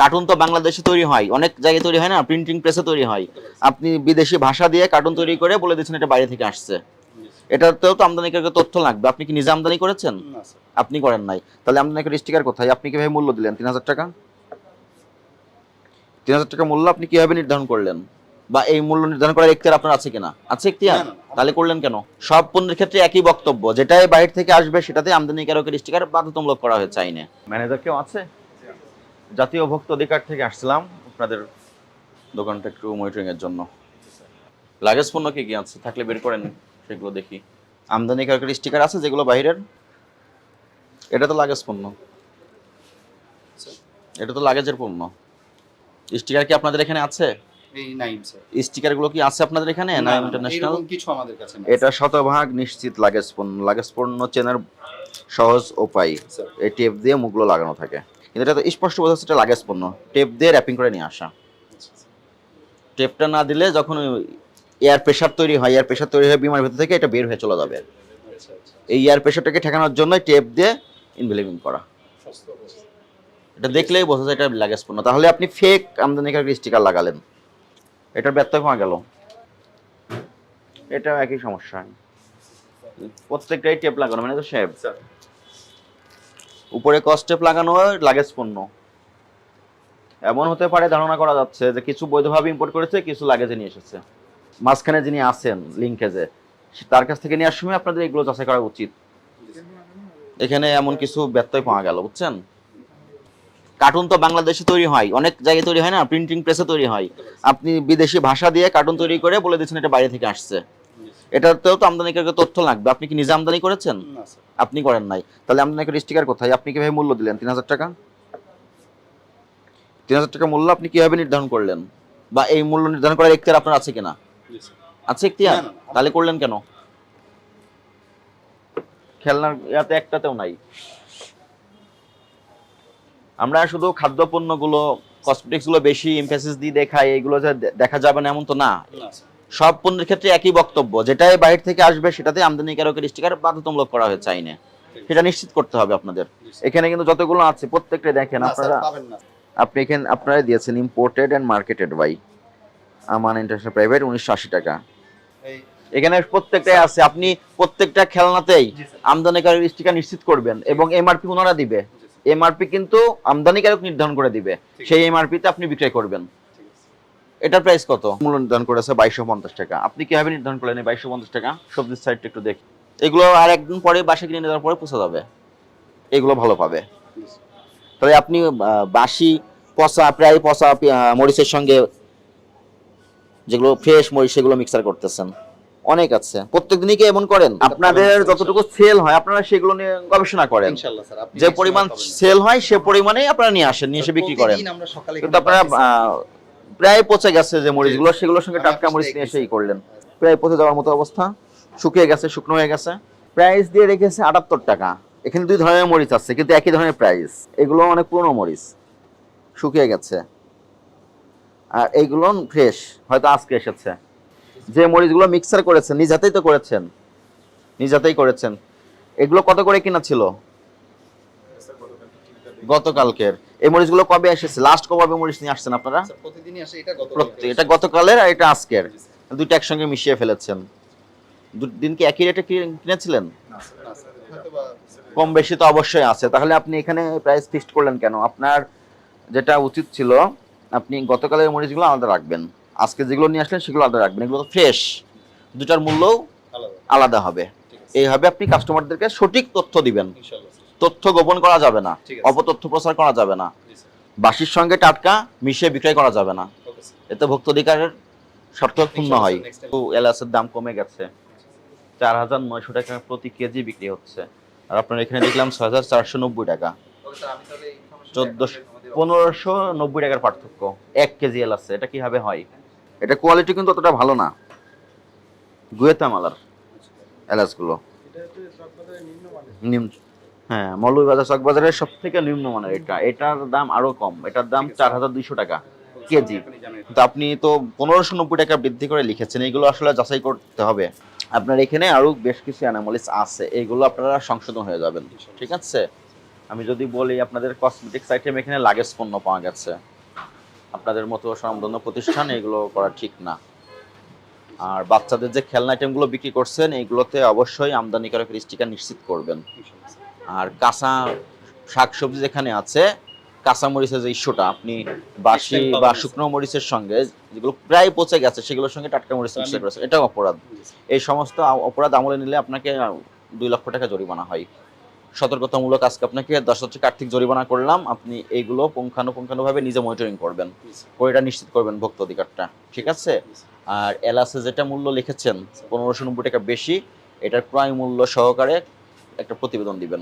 Cartoon তো বাংলাদেশে তৈরি হয়। অনেক জায়গায় তৈরি হয় না? প্রিন্টিং প্রেসে তৈরি হয়। আপনি বিদেশি ভাষা দিয়ে কার্টুন তৈরি করে বলে দিচ্ছেন এটা বাইরে থেকে আসছে। এটাতেও তো আমদানিকারকে তথ্য লাগবে। আপনি কি নিজে আমদানি করেছেন? না স্যার। আপনি করেন নাই। তাহলে আমদানিকার স্টিকার কোথায়? আপনি কীভাবে মূল্য দিলেন? তিন হাজার টাকা? তিন হাজার টাকা মূল্য আপনি কীভাবে নির্ধারণ করলেন? বা এই মূল্য নির্ধারণ করার এখতিয়ার আপনার আছে কিনা? আছে এখতিয়ার। তাহলে করলেন কেন? সব পণ্যের ক্ষেত্রে একই বক্তব্য। যেটাই বাইরে থেকে আসবে সেটাতে আমদানিকারকের স্টিকার বাধ্যতামূলক করা হয়েছে আইনে। ম্যানেজার কেউ আছে? জাতীয় ভোক্তা অধিকার থেকে আসছিলাম আপনাদের দোকানটা একটু মনিটরিং এর জন্য। লাগেজ পণ্য কি কি আছে? থাকলে বের করেন সেগুলো দেখি। আমদানিকারকের স্টিকার আছে যেগুলো বাইরের। এটা তো লাগেজ পণ্য। এটা তো লাগেজের পণ্য। স্টিকার কি আপনাদের এখানে আছে? স্টিকারগুলো কি আছে আপনাদের এখানে না ইন্টারন্যাশনাল কিছু আমাদের কাছে এটা শতভাগ নিশ্চিত লাগেজ পণ্য। লাগেজ পণ্য চেনার সহজ উপায়। এই টেপ দিয়ে মুখগুলো লাগানো থাকে। কিন্তু এটা তো স্পষ্ট বোঝা যাচ্ছে এটা লাগেজ পণ্য। টেপ দিয়ে র্যাপিং করে নিয়ে আসা। টেপটা না দিলে যখন এয়ার প্রেশার তৈরি হয় এয়ার প্রেশার তৈরি হয় বিমানের ভেতর থেকে এটা বের হয়ে চলে যাবে। এই এয়ার প্রেশারটাকে ঠেকানোর জন্য টেপ দিয়ে ইনভেলিভিং করা। এটা দেখলেই বোঝা যায় এটা লাগেজ পণ্য। তাহলে আপনি ফেক আমদানিকারক স্টিকার লাগালেন। এটার ব্যর্থ পাওয়া গেল। এটাও একই সমস্যা। প্রত্যেকটাই টেপ লাগানো মানে তো স্যার উপরে কস্টেপ লাগানো লাগেজ পণ্য। এমন হতে পারে ধারণা করা যাচ্ছে যে কিছু বৈধভাবে ইম্পোর্ট করেছে, কিছু লাগেজে নিয়ে এসেছে। মাঝখানে যিনি আছেন লিঙ্কেজে তার কাছ থেকে নেওয়ার সময় আপনাদের এগুলো যাচাই করা উচিত। এখানে এমন কিছু ব্যত্যয় পাওয়া গেল, বুঝছেন? কার্টুন তো বাংলাদেশে তৈরি হয়, অনেক জায়গায় তৈরি হয় না প্রিন্টিং প্রেসে তৈরি হয়। আপনি বিদেশি ভাষা দিয়ে কার্টুন তৈরি করে বলে দিচ্ছেন এটা বাইরে থেকে আসছে। এটাতেও তো আমদানিকারকে তথ্য লাগবে। আপনি কি নিজে আমদানি করেছেন? আপনি করেন নাই। তাহলে আমদানিকার স্টিকার কোথায়? আপনি কীভাবে মূল্য দিলেন? তিন হাজার টাকা? তিন হাজার টাকা মূল্য আপনি কীভাবে নির্ধারণ করলেন? বা এই মূল্য নির্ধারণ করার এখতিয়ার আপনার আছে কিনা? আছে এখতিয়ার। তাহলে করলেন কেন? খেলনার ইয়াতে একটাতেও নাই। আমরা শুধু খাদ্যপণ্যগুলো কসমেটিক্সগুলো বেশি এমফেসিস দিয়ে দেখাই এগুলো যে দেখা যাবে না এমন তো না। সব পণ্যের ক্ষেত্রে একই বক্তব্য। যেটাই বাইরে থেকে আসবে সেটাতে আমদানিকারকের স্টিকার বাধ্যতামূলক করা হয়েছে আইনে। সেটা নিশ্চিত করতে হবে আপনাদের। এখানে কিন্তু যতগুলো আছে প্রত্যেকটা দেখেন আপনারা। আপনি এখানে আপনারা দিয়েছেন imported and marketed by Aman international private উনিশশো আশি টাকা। এখানে প্রত্যেকটাই আছে। আপনি প্রত্যেকটা খেলনাতেই আমদানিকারক স্টিকার নিশ্চিত করবেন এবং এমআরপি ওনারা দিবে। এমআরপি কিন্তু আমদানিকারক নির্ধারণ করে দিবে। সেই এমআরপিতে আপনি বিক্রয় করবেন। এটার প্রাইস কত? মূল্য নির্ধারণ করেছে বাইশশো পঞ্চাশ টাকা। আপনি কীভাবে নির্ধারণ করলেন এই বাইশশো পঞ্চাশ টাকা? সবজির সাইডটা একটু দেখি। এগুলো আর একদিন পরে বাসা কিনে নেওয়ার পরে পৌঁছে যাবে। এগুলো ভালো পাবে। তাহলে আপনি বাসি পচা প্রায় পচা মরিচের সঙ্গে যেগুলো ফ্রেশ মরিচ সেগুলো মিক্সার করতেছেন। অনেক আছে। প্রত্যেকদিনই কি এমন করেন? আপনাদের যতটুকু সেল হয় আপনারা সেগুলো নিয়ে গবেষণা করেন। ইনশাআল্লাহ স্যার আপনি যে পরিমাণ সেল হয় সে পরিমাণেই আপনারা নিয়ে আসেন নিয়ে এসে বিক্রি করেন। প্রতিদিন আমরা সকালে কিন্তু আপনারা আহ, প্রায় পচে গেছে যে মরিচগুলো সেগুলোর সঙ্গে টাটকা মরিচ নিয়ে এসেই করলেন। প্রায় পচে যাওয়ার মতো অবস্থা। শুকিয়ে গেছে শুকনো হয়ে গেছে। প্রাইস দিয়ে রেখেছে আটাত্তর টাকা। এখানে দুই ধরনের মরিচ আছে কিন্তু একই ধরনের প্রাইস এগুলো অনেক পুরনো মরিচ। শুকিয়ে গেছে। আর এইগুলো ফ্রেশ হয়তো আজকে এসেছে। যে মরিচগুলো মিক্সার করেছেন নিজ হাতেই তো করেছেন। নিজ হাতেই করেছেন। এগুলো কত করে কিনা ছিল? গতকালকের। এই মরিচগুলো কবে এসেছে? লাস্ট কবে মরিচ নিয়ে আসছেন আপনারা? প্রতিদিনই আসে এটা গত এটা গতকালের আর এটা আজকের। দুইটা একসঙ্গে মিশিয়ে ফেলেছেন। দুদিন কি একই রেটে কিনেছিলেন? কম বেশি তো অবশ্যই আছে। তাহলে আপনি এখানে প্রাইস ফিক্সড করলেন কেন? আপনার যেটা উচিত ছিল আপনি গতকালের মরিচগুলো আলাদা রাখবেন। আজকে যেগুলো নিয়ে আসলেন সেগুলো আলাদা রাখবেন। এগুলো তো ফ্রেশ দুটার মূল্যও আলাদা। হবে। এইভাবে আপনি কাস্টমারদেরকে সঠিক তথ্য দিবেন। ইনশাআল্লাহ। তথ্য গোপন করা যাবে না অপতথ্য প্রচার করা যাবে না। বাসির সঙ্গে টাটকা মিশিয়ে বিক্রয় করা যাবে না। এতে ভোক্ত অধিকারের শর্ত ক্ষুণ্ণ হয়। এলাচের দাম কমে গেছে। চার হাজার নয়শো টাকা প্রতি কেজি বিক্রি হচ্ছে। আর আপনার এখানে দেখলাম ছয় হাজার চারশো নব্বই টাকা। চোদ্দশো পনেরোশো নব্বই টাকার পার্থক্য। এক কেজি এলাচে এটা কীভাবে হয়? এটা কোয়ালিটি কিন্তু অতটা ভালো না। গুয়েতা মালার এলাচগুলো নিম্ন হ্যাঁ মৌলভীবাজার চক বাজারের সব থেকে নিম্নমানের এটা। এটার দাম আরও কম। এটার দাম চার হাজার দুইশো টাকা কেজি। কিন্তু আপনি তো পনেরোশো নব্বই টাকা বৃদ্ধি করে লিখেছেন। এগুলো আসলে যাচাই করতে হবে। আপনার এখানে আরও বেশ কিছু অ্যানামলিস আছে। এগুলো আপনারা সংশোধন হয়ে যাবেন। ঠিক আছে? আমি যদি বলি, আপনাদের কসমেটিক্স আইটেম এখানে লাগেজ পণ্য পাওয়া গেছে। আপনাদের মতো স্বনামধন্য প্রতিষ্ঠান এগুলো করা ঠিক না। আর বাচ্চাদের যে খেলনা আইটেমগুলো বিক্রি করছেন, এগুলোতে অবশ্যই আমদানিকারকের স্টিকার নিশ্চিত করবেন। আর কাঁচা শাকসবজি যেখানে আছে কাঁচা মরিচের যে ইস্যুটা আপনি বাসি বা শুকনো মরিচের সঙ্গে যেগুলো প্রায় পচে গেছে সেগুলোর সঙ্গে টাটকা মরিচ মিক্স করেছে এটাও অপরাধ। এই সমস্ত অপরাধ আমলে নিলে আপনাকে দুই লক্ষ টাকা জরিমানা হয়। সতর্কতামূলক আজকে আপনাকে দশ হাজার টাকা আর্থিক জরিমানা করলাম। আপনি এইগুলো পুঙ্খানুপুঙ্খানুভাবে নিজে মনিটরিং করবেন। করে এটা নিশ্চিত করবেন ভোক্ত অধিকারটা। ঠিক আছে? আর এলাসে যেটা মূল্য লিখেছেন পনেরোশো নব্বই টাকা বেশি এটার ক্রয় মূল্য সহকারে একটা প্রতিবেদন দিবেন।